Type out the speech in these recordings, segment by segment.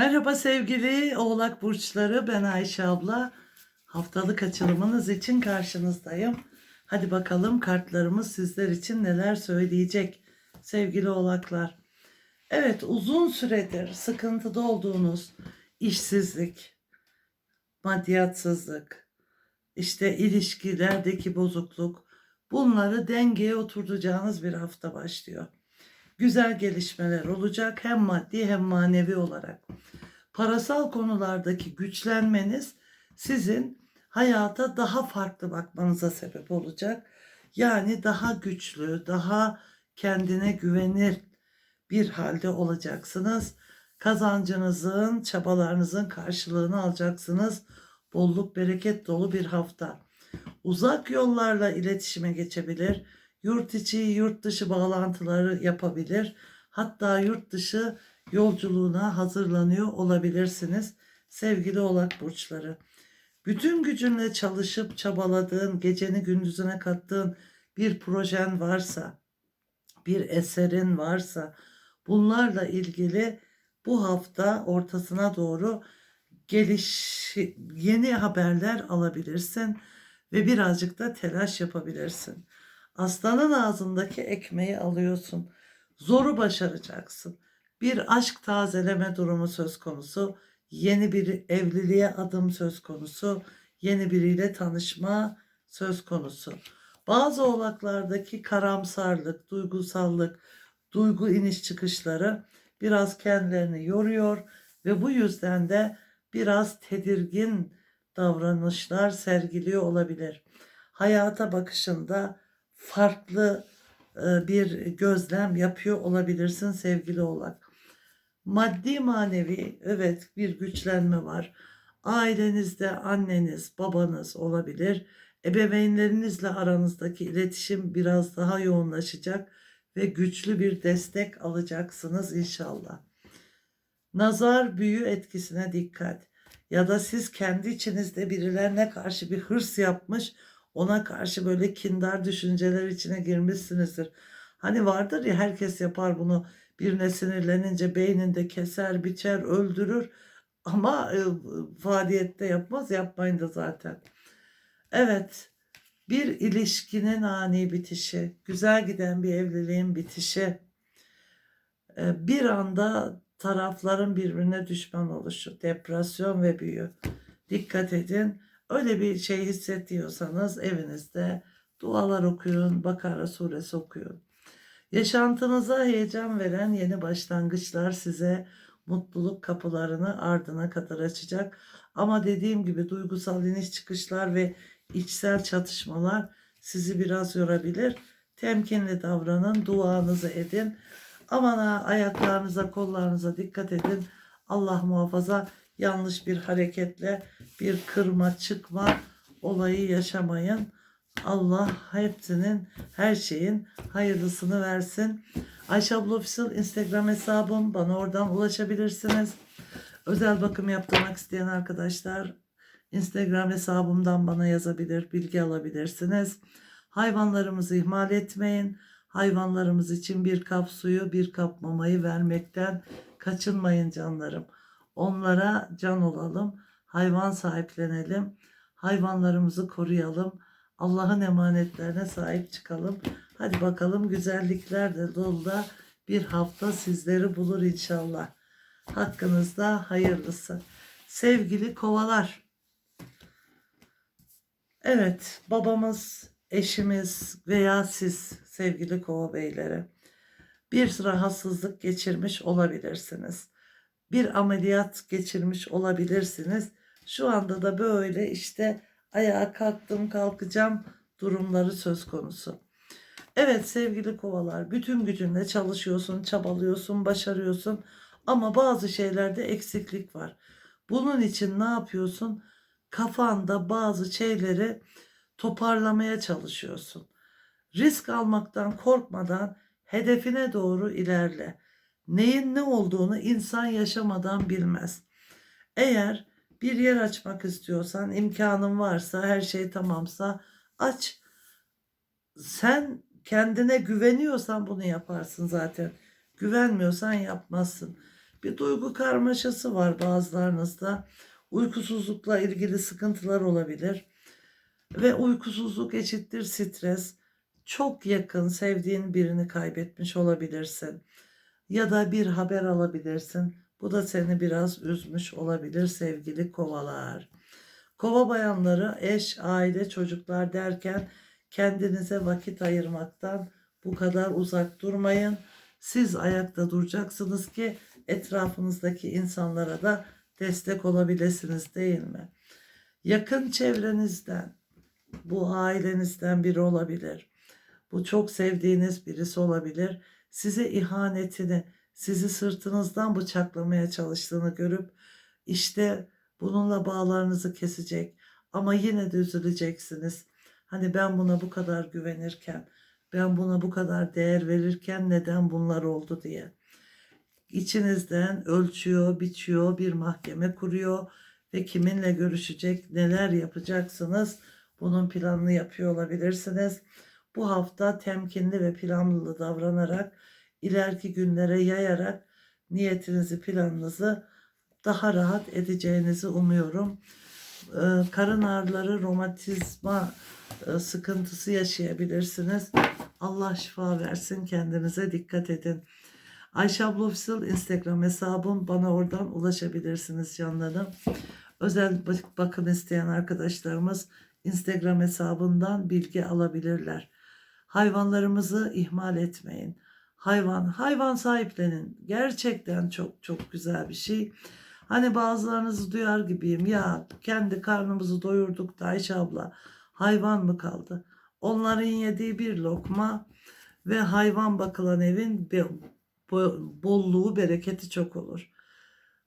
Merhaba sevgili Oğlak Burçları, ben Ayşe abla. Haftalık açılımınız için karşınızdayım. Hadi bakalım kartlarımız sizler için neler söyleyecek sevgili Oğlaklar. Evet uzun süredir sıkıntıda olduğunuz işsizlik, maddiyatsızlık, işte ilişkilerdeki bozukluk bunları dengeye oturtacağınız bir hafta başlıyor güzel gelişmeler olacak hem maddi hem manevi olarak. Parasal konulardaki güçlenmeniz sizin hayata daha farklı bakmanıza sebep olacak. Yani daha güçlü, daha kendine güvenir bir halde olacaksınız. Kazancınızın, çabalarınızın karşılığını alacaksınız. Bolluk, bereket dolu bir hafta. Uzak yollarla iletişime geçebilir yurt içi, yurt dışı bağlantıları yapabilir. Hatta yurt dışı yolculuğuna hazırlanıyor olabilirsiniz sevgili oğlak burçları. Bütün gücünle çalışıp çabaladığın, geceni gündüzüne kattığın bir projen varsa, bir eserin varsa bunlarla ilgili bu hafta ortasına doğru geliş yeni haberler alabilirsin ve birazcık da telaş yapabilirsin. Aslanın ağzındaki ekmeği alıyorsun. Zoru başaracaksın. Bir aşk tazeleme durumu söz konusu. Yeni bir evliliğe adım söz konusu. Yeni biriyle tanışma söz konusu. Bazı oğlaklardaki karamsarlık, duygusallık, duygu iniş çıkışları biraz kendilerini yoruyor ve bu yüzden de biraz tedirgin davranışlar sergiliyor olabilir. Hayata bakışında farklı e, bir gözlem yapıyor olabilirsin sevgili oğlak. Maddi manevi evet bir güçlenme var. Ailenizde anneniz, babanız olabilir. Ebeveynlerinizle aranızdaki iletişim biraz daha yoğunlaşacak ve güçlü bir destek alacaksınız inşallah. Nazar büyü etkisine dikkat. Ya da siz kendi içinizde birilerine karşı bir hırs yapmış, ona karşı böyle kindar düşünceler içine girmişsinizdir. Hani vardır ya herkes yapar bunu birine sinirlenince beyninde keser, biçer, öldürür ama e, faaliyette yapmaz yapmayın da zaten. Evet bir ilişkinin ani bitişi, güzel giden bir evliliğin bitişi, e, bir anda tarafların birbirine düşman oluşu, depresyon ve büyü. Dikkat edin Öyle bir şey hissediyorsanız evinizde dualar okuyun, Bakara suresi okuyun. Yaşantınıza heyecan veren yeni başlangıçlar size mutluluk kapılarını ardına kadar açacak. Ama dediğim gibi duygusal iniş çıkışlar ve içsel çatışmalar sizi biraz yorabilir. Temkinli davranın, duanızı edin. Aman ha, ayaklarınıza, kollarınıza dikkat edin. Allah muhafaza yanlış bir hareketle bir kırma çıkma olayı yaşamayın. Allah hepsinin her şeyin hayırlısını versin. Ayşe abla Official Instagram hesabım. Bana oradan ulaşabilirsiniz. Özel bakım yaptırmak isteyen arkadaşlar Instagram hesabımdan bana yazabilir, bilgi alabilirsiniz. Hayvanlarımızı ihmal etmeyin. Hayvanlarımız için bir kap suyu, bir kap mamayı vermekten kaçınmayın canlarım. Onlara can olalım, hayvan sahiplenelim, hayvanlarımızı koruyalım, Allah'ın emanetlerine sahip çıkalım. Hadi bakalım güzellikler de dolu da bir hafta sizleri bulur inşallah. Hakkınızda hayırlısı. Sevgili kovalar. Evet, babamız, eşimiz veya siz sevgili kova beyleri bir rahatsızlık geçirmiş olabilirsiniz bir ameliyat geçirmiş olabilirsiniz. Şu anda da böyle işte ayağa kalktım kalkacağım durumları söz konusu. Evet sevgili kovalar bütün gücünle çalışıyorsun, çabalıyorsun, başarıyorsun ama bazı şeylerde eksiklik var. Bunun için ne yapıyorsun? Kafanda bazı şeyleri toparlamaya çalışıyorsun. Risk almaktan korkmadan hedefine doğru ilerle neyin ne olduğunu insan yaşamadan bilmez. Eğer bir yer açmak istiyorsan, imkanın varsa, her şey tamamsa aç. Sen kendine güveniyorsan bunu yaparsın zaten. Güvenmiyorsan yapmazsın. Bir duygu karmaşası var bazılarınızda. Uykusuzlukla ilgili sıkıntılar olabilir. Ve uykusuzluk eşittir stres. Çok yakın sevdiğin birini kaybetmiş olabilirsin. Ya da bir haber alabilirsin. Bu da seni biraz üzmüş olabilir sevgili kovalar. Kova bayanları eş, aile, çocuklar derken kendinize vakit ayırmaktan bu kadar uzak durmayın. Siz ayakta duracaksınız ki etrafınızdaki insanlara da destek olabilirsiniz değil mi? Yakın çevrenizden, bu ailenizden biri olabilir. Bu çok sevdiğiniz birisi olabilir. Size ihanetini, sizi sırtınızdan bıçaklamaya çalıştığını görüp işte bununla bağlarınızı kesecek ama yine de üzüleceksiniz. Hani ben buna bu kadar güvenirken, ben buna bu kadar değer verirken neden bunlar oldu diye. İçinizden ölçüyor, biçiyor, bir mahkeme kuruyor ve kiminle görüşecek, neler yapacaksınız bunun planını yapıyor olabilirsiniz. Bu hafta temkinli ve planlı davranarak ileriki günlere yayarak niyetinizi, planınızı daha rahat edeceğinizi umuyorum. Ee, karın ağrıları, romatizma e, sıkıntısı yaşayabilirsiniz. Allah şifa versin. Kendinize dikkat edin. Ayşe abla Official Instagram hesabım. Bana oradan ulaşabilirsiniz canlarım. Özel bak- bakım isteyen arkadaşlarımız Instagram hesabından bilgi alabilirler. Hayvanlarımızı ihmal etmeyin. Hayvan, hayvan sahiplenin. Gerçekten çok çok güzel bir şey. Hani bazılarınızı duyar gibiyim. Ya kendi karnımızı doyurduk da Ayşe abla. Hayvan mı kaldı? Onların yediği bir lokma ve hayvan bakılan evin bolluğu, bereketi çok olur.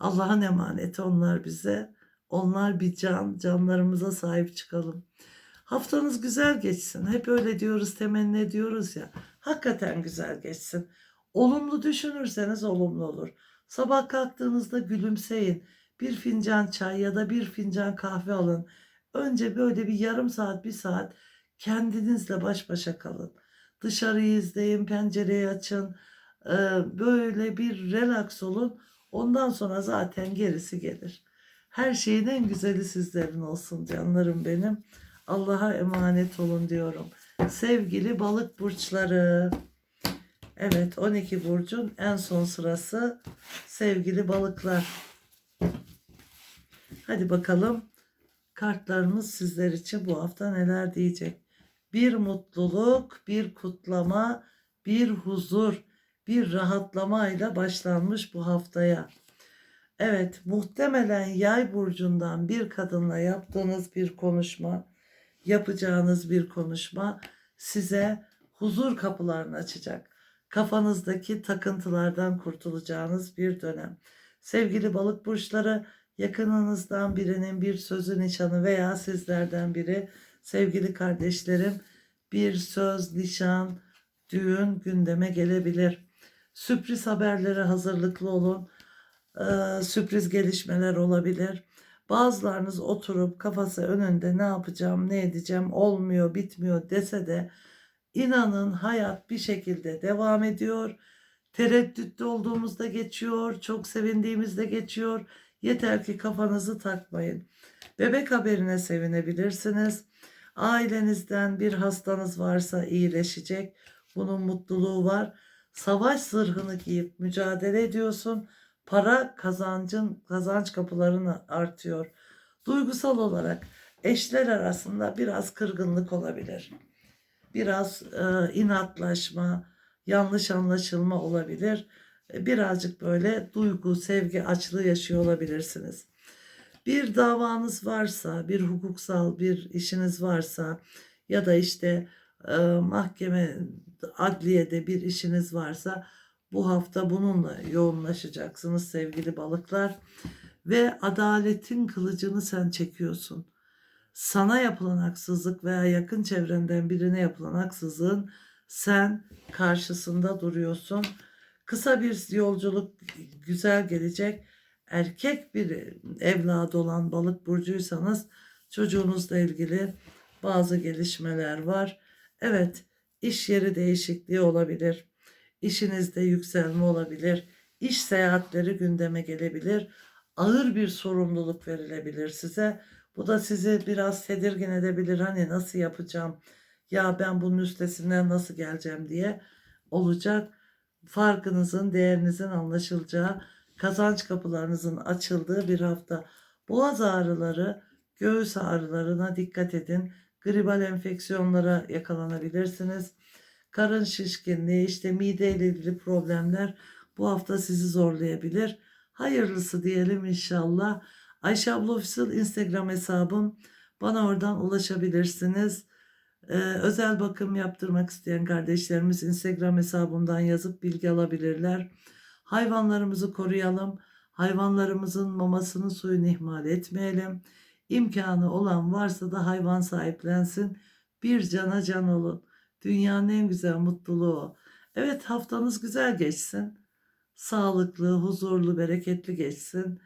Allah'ın emaneti onlar bize. Onlar bir can, canlarımıza sahip çıkalım. Haftanız güzel geçsin. Hep öyle diyoruz, temenni ediyoruz ya. Hakikaten güzel geçsin. Olumlu düşünürseniz olumlu olur. Sabah kalktığınızda gülümseyin. Bir fincan çay ya da bir fincan kahve alın. Önce böyle bir yarım saat, bir saat kendinizle baş başa kalın. Dışarıyı izleyin, pencereyi açın. Ee, Böyle bir relax olun. Ondan sonra zaten gerisi gelir. Her şeyin en güzeli sizlerin olsun canlarım benim. Allah'a emanet olun diyorum. Sevgili balık burçları. Evet 12 burcun en son sırası sevgili balıklar. Hadi bakalım kartlarımız sizler için bu hafta neler diyecek. Bir mutluluk, bir kutlama, bir huzur, bir rahatlamayla başlanmış bu haftaya. Evet, muhtemelen yay burcundan bir kadınla yaptığınız bir konuşma, yapacağınız bir konuşma size huzur kapılarını açacak. Kafanızdaki takıntılardan kurtulacağınız bir dönem. Sevgili balık burçları, yakınınızdan birinin bir sözü nişanı veya sizlerden biri, sevgili kardeşlerim, bir söz, nişan, düğün gündeme gelebilir. Sürpriz haberlere hazırlıklı olun e, sürpriz gelişmeler olabilir. Bazılarınız oturup kafası önünde ne yapacağım, ne edeceğim, olmuyor, bitmiyor dese de inanın hayat bir şekilde devam ediyor. Tereddütte olduğumuzda geçiyor, çok sevindiğimizde geçiyor. Yeter ki kafanızı takmayın. Bebek haberine sevinebilirsiniz. Ailenizden bir hastanız varsa iyileşecek. Bunun mutluluğu var. Savaş zırhını giyip mücadele ediyorsun para kazancın kazanç kapılarını artıyor. Duygusal olarak eşler arasında biraz kırgınlık olabilir. Biraz e, inatlaşma, yanlış anlaşılma olabilir. E, birazcık böyle duygu, sevgi açlığı yaşıyor olabilirsiniz. Bir davanız varsa, bir hukuksal bir işiniz varsa ya da işte e, mahkeme, adliyede bir işiniz varsa bu hafta bununla yoğunlaşacaksınız sevgili balıklar. Ve adaletin kılıcını sen çekiyorsun. Sana yapılan haksızlık veya yakın çevrenden birine yapılan haksızlığın sen karşısında duruyorsun. Kısa bir yolculuk güzel gelecek. Erkek bir evladı olan balık burcuysanız çocuğunuzla ilgili bazı gelişmeler var. Evet, iş yeri değişikliği olabilir işinizde yükselme olabilir. İş seyahatleri gündeme gelebilir. Ağır bir sorumluluk verilebilir size. Bu da sizi biraz tedirgin edebilir. Hani nasıl yapacağım? Ya ben bunun üstesinden nasıl geleceğim diye olacak. Farkınızın, değerinizin anlaşılacağı, kazanç kapılarınızın açıldığı bir hafta. Boğaz ağrıları, göğüs ağrılarına dikkat edin. Gribal enfeksiyonlara yakalanabilirsiniz. Karın şişkinliği, işte mide ile ilgili problemler bu hafta sizi zorlayabilir. Hayırlısı diyelim inşallah. Ayşe abla Official Instagram hesabım. Bana oradan ulaşabilirsiniz. Ee, özel bakım yaptırmak isteyen kardeşlerimiz Instagram hesabımdan yazıp bilgi alabilirler. Hayvanlarımızı koruyalım. Hayvanlarımızın mamasını suyunu ihmal etmeyelim. İmkanı olan varsa da hayvan sahiplensin. Bir cana can olun. Dünyanın en güzel mutluluğu o. Evet haftanız güzel geçsin. Sağlıklı, huzurlu, bereketli geçsin.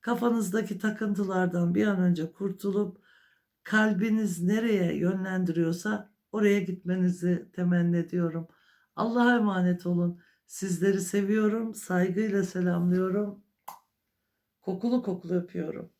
Kafanızdaki takıntılardan bir an önce kurtulup kalbiniz nereye yönlendiriyorsa oraya gitmenizi temenni ediyorum. Allah'a emanet olun. Sizleri seviyorum, saygıyla selamlıyorum. Kokulu kokulu öpüyorum.